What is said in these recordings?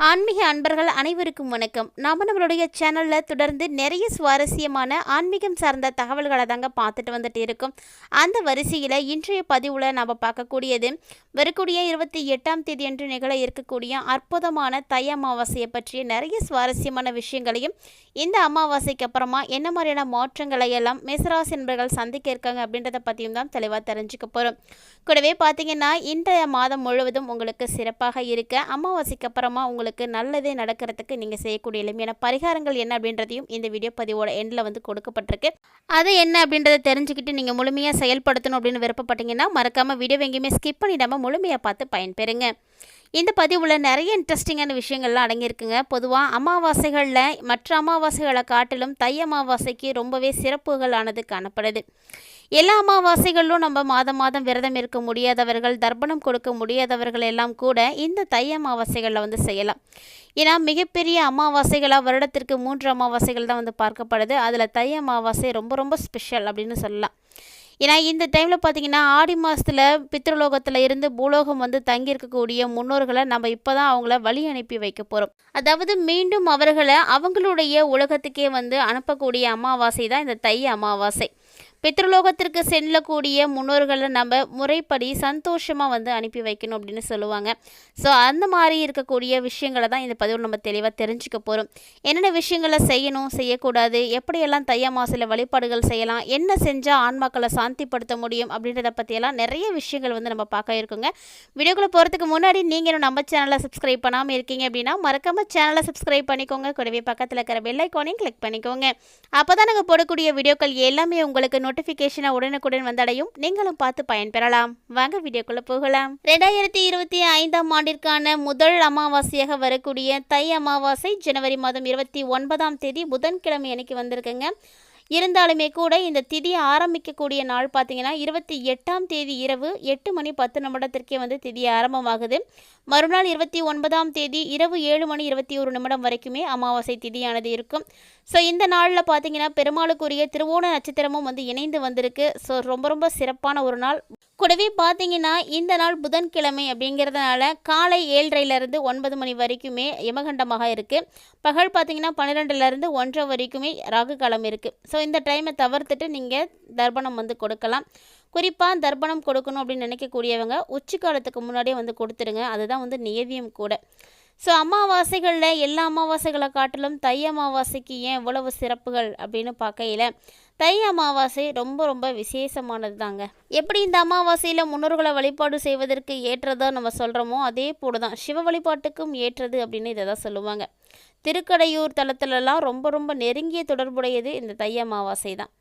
ஆன்மீக அன்பர்கள் அனைவருக்கும் வணக்கம். நாம் நம்மளுடைய சேனலில் தொடர்ந்து நிறைய சுவாரஸ்யமான ஆன்மீகம் சார்ந்த தகவல்களை தாங்க பார்த்துட்டு வந்துட்டு இருக்கோம். அந்த வரிசையில் இன்றைய பதிவில் நாம் பார்க்கக்கூடியது வரக்கூடிய இருபத்தி எட்டாம் தேதி அன்று நிகழ இருக்கக்கூடிய அற்புதமான தை அமாவாசையை பற்றிய நிறைய சுவாரஸ்யமான விஷயங்களையும் இந்த அமாவாசைக்கு அப்புறமா என்ன மாதிரியான மாற்றங்களை எல்லாம் மேசராசி என்பர்கள் சந்திக்க இருக்காங்க அப்படின்றத பற்றியும் தான் தெளிவாக தெரிஞ்சுக்க போகிறோம் கூடவே பார்த்தீங்கன்னா இன்றைய மாதம் முழுவதும் உங்களுக்கு சிறப்பாக இருக்க அமாவாசைக்கு அப்புறமா உங்களுக்கு நல்லதே நடக்கிறதுக்கு நீங்கள் செய்யக்கூடிய எளிமையான பரிகாரங்கள் என்ன அப்படின்றதையும் இந்த வீடியோ பதிவோட எண்டில் வந்து கொடுக்கப்பட்டிருக்கு. அது என்ன அப்படின்றத தெரிஞ்சுக்கிட்டு நீங்கள் முழுமையாக செயல்படுத்தணும் அப்படின்னு விருப்பப்பட்டீங்கன்னா மறக்காமல் வீடியோ எங்கேயுமே ஸ்கிப் பண்ணிடாமல் முழுமையாக பார்த்து பயன்பெறுங்க. இந்த பதிவில் நிறைய இன்ட்ரெஸ்டிங்கான விஷயங்கள்லாம் அடங்கியிருக்குங்க. பொதுவாக அமாவாசைகளில் மற்ற அமாவாசைகளை காட்டிலும் தை அமாவாசைக்கு ரொம்பவே சிறப்புகளானது காணப்படுது. எல்லா அமாவாசைகளிலும் நம்ம மாதம் மாதம் விரதம் இருக்க முடியாதவர்கள் தர்ப்பணம் கொடுக்க முடியாதவர்கள் எல்லாம் கூட இந்த தை அமாவாசைகளில் வந்து செய்யலாம். ஏன்னா மிகப்பெரிய அமாவாசைகளாக வருடத்திற்கு மூன்று அமாவாசைகள் தான் வந்து பார்க்கப்படுது. அதில் தை அமாவாசை ரொம்ப ரொம்ப ஸ்பெஷல் அப்படின்னு சொல்லலாம். ஏன்னா இந்த டைமில் பார்த்தீங்கன்னா ஆடி மாதத்தில் பித்ருலோகத்தில் இருந்து பூலோகம் வந்து தங்கியிருக்கக்கூடிய முன்னோர்களை நம்ம இப்போ தான் அவங்கள வழி அனுப்பி வைக்க போகிறோம் அதாவது மீண்டும் அவர்களை அவங்களுடைய உலகத்துக்கே வந்து அனுப்பக்கூடிய அமாவாசை தான் இந்த தை அமாவாசை. பித்ருலோகத்திற்கு செல்லக்கூடிய முன்னோர்களை நம்ம முறைப்படி சந்தோஷமாக வந்து அனுப்பி வைக்கணும் அப்படின்னு சொல்லுவாங்க. ஸோ அந்த மாதிரி இருக்கக்கூடிய விஷயங்களை தான் இந்த பதிவில் நம்ம தெளிவாக தெரிஞ்சுக்க போகிறோம் என்னென்ன விஷயங்களை செய்யணும் செய்யக்கூடாது எப்படியெல்லாம் தைய மாசில் வழிபாடுகள் செய்யலாம் என்ன செஞ்சால் ஆன்மாக்களை சாந்திப்படுத்த முடியும் அப்படின்றத பற்றியெல்லாம் நிறைய விஷயங்கள் வந்து நம்ம பார்க்க இருக்கோங்க. வீடியோக்குள்ளே போகிறதுக்கு முன்னாடி நீங்கள் இன்னும் நம்ம சேனலை சப்ஸ்கிரைப் பண்ணாமல் இருக்கீங்க அப்படின்னா மறக்காமல் சேனலை சப்ஸ்கிரைப் பண்ணிக்கோங்க. கூடவே பக்கத்தில் இருக்கிற பெல் ஐக்கானையும் கிளிக் பண்ணிக்கோங்க. அப்போ தான் நாங்கள் போடக்கூடிய வீடியோக்கள் எல்லாமே உங்களுக்கு நோட்டிஃபிகேஷனை உடனுக்குடன் வந்தடையும். நீங்களும் பார்த்து பயன்பெறலாம். வாங்க வீடியோக்குள்ளே போகலாம். ரெண்டாயிரத்தி இருபத்தி ஐந்தாம் ஆண்டிற்கான முதல் அமாவாசையாக வரக்கூடிய தை அமாவாசை ஜனவரி மாதம் இருபத்தி ஒன்பதாம் தேதி புதன்கிழமை அன்னைக்கு வந்திருக்குங்க. இருந்தாலுமே கூட இந்த திதி ஆரம்பிக்கக்கூடிய நாள் பார்த்தீங்கன்னா இருபத்தி எட்டாம் தேதி இரவு எட்டு மணி பத்து நிமிடத்திற்கே வந்து திதி ஆரம்பமாகுது. மறுநாள் இருபத்தி ஒன்பதாம் தேதி இரவு ஏழு மணி இருபத்தி ஒரு நிமிடம் வரைக்குமே அமாவாசை திதியானது இருக்கும். ஸோ இந்த நாளில் பார்த்தீங்கன்னா பெருமாளுக்குரிய திருவோண நட்சத்திரமும் வந்து இணைந்து வந்திருக்கு. ஸோ ரொம்ப ரொம்ப சிறப்பான ஒரு நாள். கூடவே பார்த்தீங்கன்னா இந்த நாள் புதன்கிழமை அப்படிங்கிறதுனால காலை ஏழரைலேருந்து ஒன்பது மணி வரைக்குமே யமகண்டமாக இருக்குது பகல் பார்த்தீங்கன்னா பன்னிரெண்டுலேருந்து ஒன்றரை வரைக்குமே ராகு காலம் இருக்குது ஸோ இந்த டைமை தவிர்த்துட்டு நீங்கள் தர்ப்பணம் வந்து கொடுக்கலாம். குறிப்பாக தர்ப்பணம் கொடுக்கணும் அப்படின்னு நினைக்கக்கூடியவங்க உச்சிக்காலத்துக்கு முன்னாடியே வந்து கொடுத்துருங்க. அதுதான் வந்து நியதியம் கூட. ஸோ அமாவாசைகளில் எல்லா அமாவாசைகளை காட்டிலும் தை அமாவாசைக்கு ஏன் இவ்வளவு சிறப்புகள் அப்படின்னு பார்க்கையில் தை அமாவாசை ரொம்ப ரொம்ப விசேஷமானது தாங்க எப்படி இந்த அமாவாசையில் முன்னோர்களை வழிபாடு செய்வதற்கு ஏற்றதாக நம்ம சொல்கிறோமோ அதே போல தான் சிவ வழிபாட்டுக்கும் ஏற்றது அப்படின்னு இதை தான் சொல்லுவாங்க. திருக்கடையூர் தலத்துலலாம் ரொம்ப ரொம்ப நெருங்கிய தொடர்புடையது இந்த தை அமாவாசை தான்.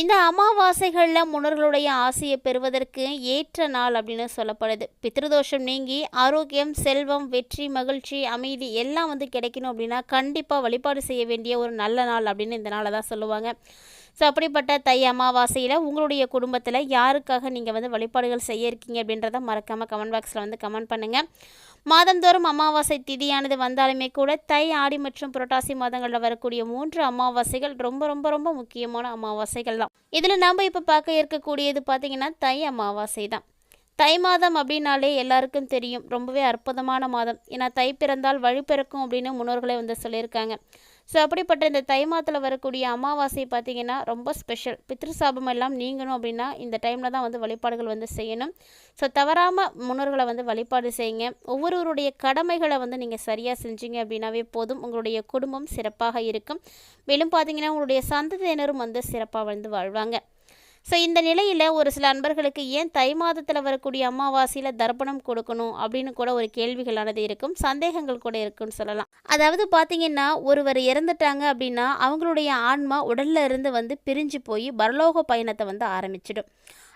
இந்த அமாவாசைகளில் முன்னோர்களுடைய ஆசையை பெறுவதற்கு ஏற்ற நாள் அப்படின்னு சொல்லப்படுது. பித்ருதோஷம் நீங்கி ஆரோக்கியம் செல்வம் வெற்றி மகிழ்ச்சி அமைதி எல்லாம் வந்து கிடைக்கணும் அப்படின்னா கண்டிப்பாக வழிபாடு செய்ய வேண்டிய ஒரு நல்ல நாள் அப்படின்னு இந்த நாளை தான் சொல்லுவாங்க. ஸோ அப்படிப்பட்ட தை அமாவாசையில் உங்களுடைய குடும்பத்தில் யாருக்காக நீங்கள் வந்து வழிபாடுகள் செய்ய இருக்கீங்க அப்படின்றத மறக்காமல் கமெண்ட் பாக்ஸில் வந்து கமெண்ட் பண்ணுங்கள் மாதந்தோறும் அமாவாசை திதியானது வந்தாலுமே கூட தை ஆடி மற்றும் புரட்டாசி மாதங்களில் வரக்கூடிய மூன்று அமாவாசைகள் ரொம்ப ரொம்ப ரொம்ப முக்கியமான அமாவாசைகள் தான். இதில் நாம் இப்போ பார்க்க இருக்கக்கூடியது பார்த்திங்கன்னா தை அமாவாசை தான். தை மாதம் அப்படின்னாலே எல்லாருக்கும் தெரியும். ரொம்பவே அற்புதமான மாதம். ஏன்னா தை பிறந்தால் வழி பிறக்கும் அப்படின்னு முன்னோர்களே வந்து சொல்லியிருக்காங்க. ஸோ அப்படிப்பட்ட இந்த தை மாதத்தில் வரக்கூடிய அமாவாசை பார்த்திங்கன்னா ரொம்ப ஸ்பெஷல் பித்ருசாபம் எல்லாம் நீங்கணும் அப்படின்னா இந்த டைமில் தான் வந்து வழிபாடுகள் வந்து செய்யணும். ஸோ தவறாமல் முன்னோர்களை வந்து வழிபாடு செய்யுங்க. ஒவ்வொருவருடைய கடமைகளை வந்து நீங்கள் சரியாக செஞ்சீங்க அப்படின்னாவே போதும். உங்களுடைய குடும்பம் சிறப்பாக இருக்கும். மேலும் பார்த்தீங்கன்னா உங்களுடைய சந்ததியினரும் வந்து சிறப்பாக வந்து வாழ்வாங்க. ஸோ இந்த நிலையில் ஒரு சில அன்பர்களுக்கு ஏன் தை மாதத்தில் வரக்கூடிய அமாவாசையில் தர்ப்பணம் கொடுக்கணும் அப்படின்னு கூட ஒரு கேள்விகளானது இருக்கும் சந்தேகங்கள் கூட இருக்குன்னு சொல்லலாம். அதாவது பார்த்தீங்கன்னா ஒருவர் இறந்துட்டாங்க அப்படின்னா அவங்களுடைய ஆன்மா உடல்ல இருந்து வந்து பிரிஞ்சு போய் பரலோக பயணத்தை வந்து ஆரம்பிச்சிடும்.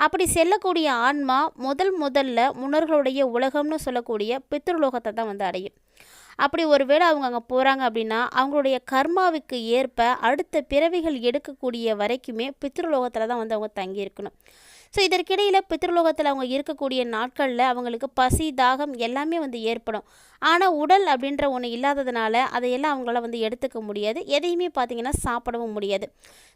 அப்படி செல்லக்கூடிய ஆன்மா முதல் முதல்ல முன்னோர்களுடைய உலகம்னு சொல்லக்கூடிய பித்ருலோகத்தை தான் வந்து அடையும். அப்படி ஒருவேளை அவங்க அங்கே போகிறாங்க அப்படின்னா அவங்களுடைய கர்மாவுக்கு ஏற்ப அடுத்த பிறவிகள் எடுக்கக்கூடிய வரைக்குமே பித்ருலோகத்தில் தான் வந்து அவங்க தங்கியிருக்கணும். ஸோ இதற்கிடையில் பித்ருலோகத்தில் அவங்க இருக்கக்கூடிய நாட்களில் அவங்களுக்கு பசி தாகம் எல்லாமே வந்து ஏற்படும். ஆனால் உடல் அப்படின்ற ஒன்று இல்லாததுனால அதையெல்லாம் அவங்களால வந்து எடுத்துக்க முடியாது. எதையுமே பார்த்திங்கன்னா சாப்பிடவும் முடியாது.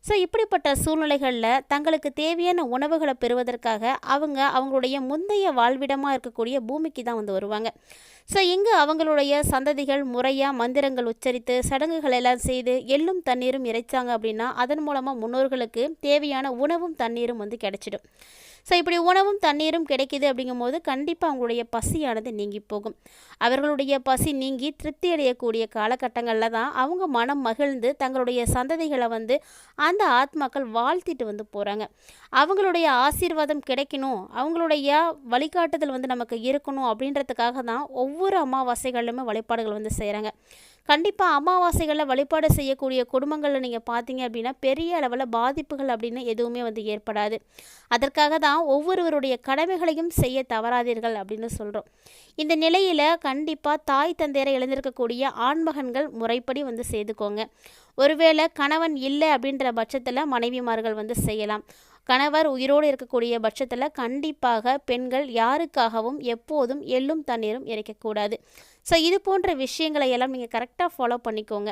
ஸோ இப்படிப்பட்ட சூழ்நிலைகளில் தங்களுக்கு தேவையான உணவுகளை பெறுவதற்காக அவங்க அவங்களுடைய முந்தைய வாழ்விடமாக இருக்கக்கூடிய பூமிக்கு தான் வந்து வருவாங்க. ஸோ இங்கு அவங்களுடைய சந்ததிகள் முறையாக மந்திரங்கள் உச்சரித்து சடங்குகள் எல்லாம் செய்து எள்ளும் தண்ணீரும் இறைச்சாங்க அப்படின்னா அதன் மூலமாக முன்னோர்களுக்கு தேவையான உணவும் தண்ணீரும் வந்து கிடைச்சிடும். ஸோ இப்படி உணவும் தண்ணீரும் கிடைக்கிது அப்படிங்கும்போது கண்டிப்பாக அவங்களுடைய பசியானது நீங்கி போகும். அவர்களுடைய பசி நீங்கி திருப்தி அடையக்கூடிய காலகட்டங்களில் தான் அவங்க மனம் மகிழ்ந்து தங்களுடைய சந்ததிகளை வந்து அந்த ஆத்மாக்கள் வாழ்த்திட்டு வந்து போகிறாங்க அவங்களுடைய ஆசீர்வாதம் கிடைக்கணும் அவங்களுடைய வழிகாட்டுதல் வந்து நமக்கு இருக்கணும் அப்படின்றதுக்காக தான் ஒவ்வொரு அமாவாசைகளிலுமே வழிபாடுகள் வந்து செய்கிறாங்க கண்டிப்பாக அமாவாசைகளில் வழிபாடு செய்யக்கூடிய குடும்பங்களில் நீங்கள் பார்த்தீங்க அப்படின்னா பெரிய அளவில் பாதிப்புகள் அப்படின்னு எதுவுமே வந்து ஏற்படாது. அதற்காக தான் ஒவ்வொருவருடைய கடமைகளையும் செய்ய தவறாதீர்கள் அப்படின்னு சொல்கிறோம் இந்த நிலையில் கண்டிப்பாக தாய் தந்தையரை எழுந்திருக்கக்கூடிய ஆண்மகன்கள் முறைப்படி வந்து செய்துக்கோங்க. ஒருவேளை கணவன் இல்லை அப்படின்ற பட்சத்தில் மனைவிமார்கள் வந்து செய்யலாம். கணவர் உயிரோடு இருக்கக்கூடிய பட்சத்தில் கண்டிப்பாக பெண்கள் யாருக்காகவும் எப்போதும் எள்ளும் தண்ணீரும் இறைக்கக்கூடாது ஸோ இது போன்ற விஷயங்களை எல்லாம் நீங்கள் கரெக்டாக ஃபாலோ பண்ணிக்கோங்க.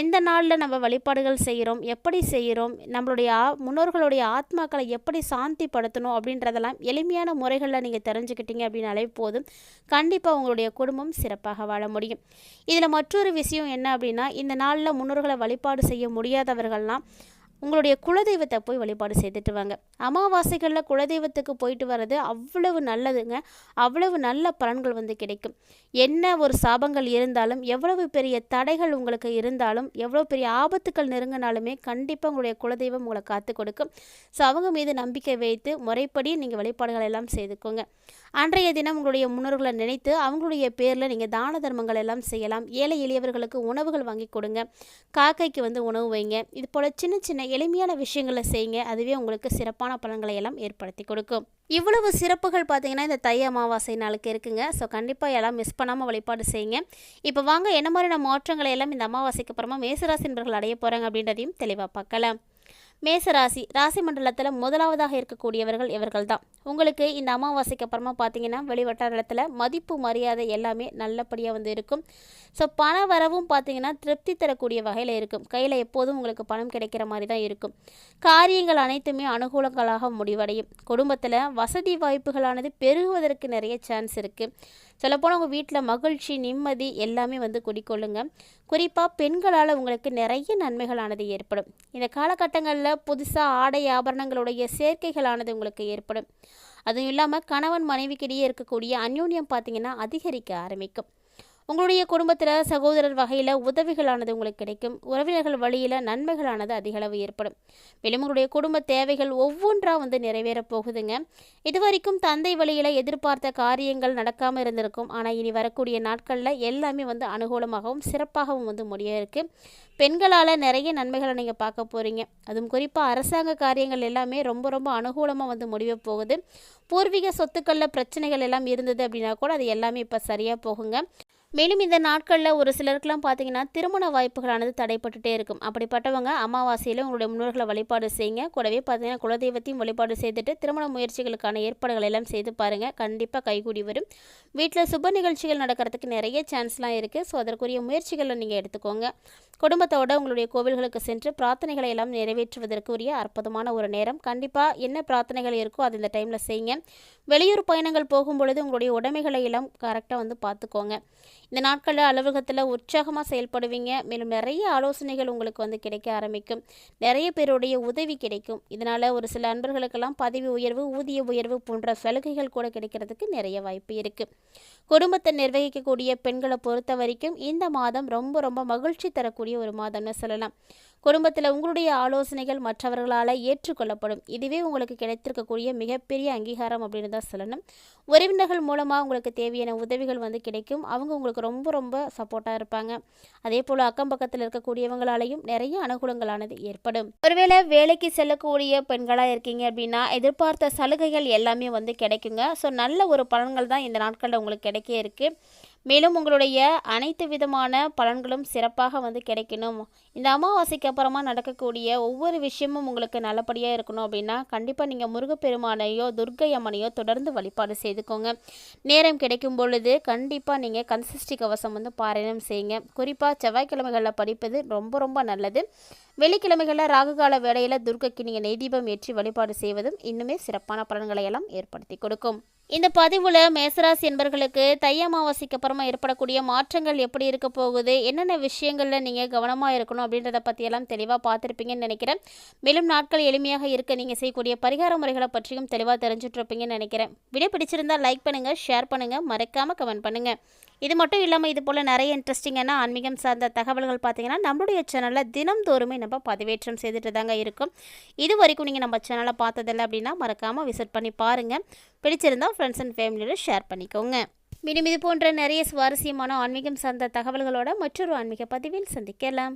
எந்த நாளில் நம்ம வழிபாடுகள் செய்கிறோம் எப்படி செய்கிறோம் நம்மளுடைய முன்னோர்களுடைய ஆத்மாக்களை எப்படி சாந்திப்படுத்தணும் அப்படின்றதெல்லாம் எளிமையான முறைகளில் நீங்கள் தெரிஞ்சுக்கிட்டீங்க அப்படின்னாலே போதும். கண்டிப்பாக உங்களுடைய குடும்பம் சிறப்பாக வாழ முடியும். இதில் மற்றொரு விஷயம் என்ன அப்படின்னா இந்த நாளில் முன்னோர்களை வழிபாடு செய்ய முடியாதவர்கள்லாம் உங்களுடைய குலதெய்வத்தை போய் வழிபாடு செய்துட்டு வாங்க. அமாவாசைகளில் குலதெய்வத்துக்கு போயிட்டு வர்றது அவ்வளவு நல்லதுங்க. அவ்வளவு நல்ல பலன்கள் வந்து கிடைக்கும். என்ன ஒரு சாபங்கள் இருந்தாலும் எவ்வளவு பெரிய தடைகள் உங்களுக்கு இருந்தாலும் எவ்வளோ பெரிய ஆபத்துக்கள் நெருங்கினாலுமே கண்டிப்பாக உங்களுடைய குலதெய்வம் உங்களை காத்து கொடுக்கும். ஸோ அவங்க மீது நம்பிக்கை வைத்து முறைப்படி நீங்கள் வழிபாடுகள் எல்லாம் செய்துக்கோங்க. அன்றைய தினம் உங்களுடைய முன்னோர்களை நினைத்து அவங்களுடைய பேரில் நீங்கள் தான தர்மங்கள் எல்லாம் செய்யலாம். ஏழை எளியவர்களுக்கு உணவுகள் வாங்கி கொடுங்க. காக்கைக்கு வந்து உணவு வைங்க. இது போல் சின்ன சின்ன எளிமையான விஷயங்களை செய்யுங்க. அதுவே உங்களுக்கு சிறப்பான பலன்களை எல்லாம் ஏற்படுத்தி கொடுக்கும். இவ்வளவு சிறப்புகள் பார்த்தீங்கன்னா இந்த தை அமாவாசை நாளுக்கு இருக்குங்க. ஸோ கண்டிப்பாக எல்லாம் மிஸ் பண்ணாமல் வழிபாடு செய்யுங்க. இப்போ வாங்க என்ன மாதிரியான மாற்றங்களை எல்லாம் இந்த அமாவாசைக்கு அப்புறமா மேசராசி நண்பர்கள் அடைய போகிறாங்க அப்படின்றதையும் தெளிவாக பார்க்கலாம். மேசராசி ராசி மண்டலத்தில் முதலாவதாக இருக்கக்கூடியவர்கள் இவர்கள் தான் உங்களுக்கு இந்த அமாவாசைக்கு அப்புறமா பார்த்தீங்கன்னா வெளிவட்டாரத்தில் மதிப்பு மரியாதை எல்லாமே நல்லபடியாக வந்து இருக்கும். ஸோ பண வரவும் பார்த்தீங்கன்னா திருப்தி தரக்கூடிய வகையில் இருக்கும். கையில் எப்போதும் உங்களுக்கு பணம் கிடைக்கிற மாதிரி தான் இருக்கும். காரியங்கள் அனைத்துமே அனுகூலங்களாக முடிவடையும். குடும்பத்தில் வசதி வாய்ப்புகளானது பெருகுவதற்கு நிறைய சான்ஸ் இருக்குது சொல்லப்போனால் உங்கள் வீட்டில் மகிழ்ச்சி நிம்மதி எல்லாமே வந்து குடிக்கொள்ளுங்க. குறிப்பாக பெண்களால் உங்களுக்கு நிறைய நன்மைகளானது ஏற்படும். இந்த காலகட்டங்களில் புதுசாக ஆடை ஆபரணங்களுடைய சேர்க்கைகளானது உங்களுக்கு ஏற்படும். அதுவும் இல்லாமல் கணவன் மனைவிக்கிடையே இருக்கக்கூடிய அந்யோன்யம் பார்த்திங்கன்னா அதிகரிக்க ஆரம்பிக்கும். உங்களுடைய குடும்பத்தில் சகோதரர் வகையில் உதவிகளானது உங்களுக்கு கிடைக்கும். உறவினர்கள் வழியில் நன்மைகளானது அதிகளவு ஏற்படும். மேலும் உங்களுடைய குடும்ப தேவைகள் ஒவ்வொன்றாக வந்து நிறைவேறப் போகுதுங்க. இதுவரைக்கும் தந்தை வழியில் எதிர்பார்த்த காரியங்கள் நடக்காமல் இருந்திருக்கும். ஆனால் இனி வரக்கூடிய நாட்களில் எல்லாமே வந்து அனுகூலமாகவும் சிறப்பாகவும் வந்து முடிய இருக்குது பெண்களால் நிறைய நன்மைகளை நீங்கள் பார்க்க போகிறீங்க அதுவும் குறிப்பாக அரசாங்க காரியங்கள் எல்லாமே ரொம்ப ரொம்ப அனுகூலமாக வந்து முடிய போகுது. பூர்வீக சொத்துக்களில் பிரச்சனைகள் எல்லாம் இருந்தது அப்படின்னா கூட அது எல்லாமே இப்போ சரியாக போகுங்க. மேலும் இந்த நாட்களில் ஒரு சிலருக்குலாம் பார்த்தீங்கன்னா திருமண வாய்ப்புகளானது தடைப்பட்டுட்டே இருக்கும். அப்படிப்பட்டவங்க அமாவாசையில் உங்களுடைய முன்னோர்களை வழிபாடு செய்யுங்க. கூடவே பார்த்தீங்கன்னா குலதெய்வத்தையும் வழிபாடு செய்துட்டு திருமண முயற்சிகளுக்கான ஏற்பாடுகள் எல்லாம் செய்து பாருங்கள் கண்டிப்பாக கைகூடி வரும். வீட்டில் சுப நிகழ்ச்சிகள் நடக்கிறதுக்கு நிறைய சான்ஸ்லாம் இருக்குது ஸோ அதற்குரிய முயற்சிகளை நீங்கள் எடுத்துக்கோங்க. குடும்பத்தோடு உங்களுடைய கோவில்களுக்கு சென்று பிரார்த்தனைகளை எல்லாம் நிறைவேற்றுவதற்குரிய அற்புதமான ஒரு நேரம். கண்டிப்பாக என்ன பிரார்த்தனைகள் இருக்கோ அது இந்த டைமில் செய்யுங்க. வெளியூர் பயணங்கள் போகும் பொழுது உங்களுடைய உடைமைகளை எல்லாம் கரெக்டாக வந்து பார்த்துக்கோங்க இந்த நாட்களில் அலுவலகத்தில் உற்சாகமாக செயல்படுவீங்க. மேலும் நிறைய ஆலோசனைகள் உங்களுக்கு வந்து கிடைக்க ஆரம்பிக்கும். நிறைய பேருடைய உதவி கிடைக்கும். இதனால் ஒரு சில அன்பர்களுக்கெல்லாம் பதவி உயர்வு ஊதிய உயர்வு போன்ற சலுகைகள் கூட கிடைக்கிறதுக்கு நிறைய வாய்ப்பு இருக்குது குடும்பத்தை நிர்வகிக்கக்கூடிய பெண்களை பொறுத்த வரைக்கும் இந்த மாதம் ரொம்ப ரொம்ப மகிழ்ச்சி தரக்கூடிய ஒரு மாதம்னு சொல்லலாம். குடும்பத்தில் உங்களுடைய ஆலோசனைகள் மற்றவர்களால் ஏற்றுக்கொள்ளப்படும். இதுவே உங்களுக்கு கிடைத்திருக்கக்கூடிய மிகப்பெரிய அங்கீகாரம் அப்படின்னு தான் சொல்லணும். உறவினர்கள் மூலமாக உங்களுக்கு தேவையான உதவிகள் வந்து கிடைக்கும். அவங்க உங்களுக்கு ரொம்ப ரொம்ப சப்போர்ட்டாக இருப்பாங்க. அதே போல் அக்கம் பக்கத்தில் இருக்கக்கூடியவங்களாலையும் நிறைய அனுகூலங்களானது ஏற்படும். ஒருவேளை வேலைக்கு செல்லக்கூடிய பெண்களாக இருக்கீங்க அப்படின்னா எதிர்பார்த்த சலுகைகள் எல்லாமே வந்து கிடைக்குங்க. ஸோ நல்ல ஒரு பலன்கள் தான் இந்த நாட்களில் உங்களுக்கு கிடைக்க இருக்குது மேலும் உங்களுடைய அனைத்து விதமான பலன்களும் சிறப்பாக வந்து கிடைக்கணும். இந்த அமாவாசைக்கு அப்புறமா நடக்கக்கூடிய ஒவ்வொரு விஷயமும் உங்களுக்கு நல்லபடியாக இருக்கணும் அப்படின்னா கண்டிப்பாக நீங்கள் முருகப்பெருமானையோ துர்க்கை அம்மனையோ தொடர்ந்து வழிபாடு செய்துக்கோங்க. நேரம் கிடைக்கும் பொழுது கண்டிப்பாக நீங்கள் கன்சிஸ்டி கவசம் வந்து பாராயணம் செய்யுங்க. குறிப்பாக செவ்வாய்க்கிழமைகளில் படிப்பது ரொம்ப ரொம்ப நல்லது. வெள்ளிக்கிழமைகளில் ராகுகால வேளையில் துர்க்கைக்கு நீங்கள் நெய்தீபம் ஏற்றி வழிபாடு செய்வதும் இன்னுமே சிறப்பான பலன்களை எல்லாம் ஏற்படுத்தி கொடுக்கும். இந்த பதிவில் மேசராசி என்பர்களுக்கு தை அமாவாசைக்கு அப்புறமா ஏற்படக்கூடிய மாற்றங்கள் எப்படி இருக்க போகுது? என்னென்ன விஷயங்களில் நீங்கள் கவனமாக இருக்கணும் அப்படின்றத பற்றியெல்லாம் தெளிவாக பார்த்துருப்பீங்கன்னு நினைக்கிறேன். மேலும் நாட்கள் எளிமையாக இருக்க நீங்கள் செய்யக்கூடிய பரிகார முறைகளை பற்றியும் தெளிவாக தெரிஞ்சுட்ருப்பீங்கன்னு நினைக்கிறேன். வீடியோ பிடிச்சிருந்தால் லைக் பண்ணுங்கள் ஷேர் பண்ணுங்கள் மறக்காமல் கமெண்ட் பண்ணுங்கள் இது மட்டும் இல்லாமல் இது போல் நிறைய இன்ட்ரெஸ்டிங்கான ஆன்மீகம் சார்ந்த தகவல்கள் பார்த்தீங்கன்னா நம்மளுடைய சேனலில் தினம்தோறுமே நம்ம பதிவேற்றம் செய்துட்டு தாங்க இருக்கும். இது வரைக்கும் நீங்கள் நம்ம சேனலை பார்த்ததில்ல அப்படின்னா மறக்காமல் விசிட் பண்ணி பாருங்கள் பிடிச்சிருந்தா ஃப்ரெண்ட்ஸ் அண்ட் ஃபேமிலியோட ஷேர் பண்ணிக்கோங்க. மீண்டும் இது போன்ற நிறைய சுவாரஸ்யமான ஆன்மீகம் சார்ந்த தகவல்களோட மற்றொரு ஆன்மீக பதிவில் சந்திக்கலாம்.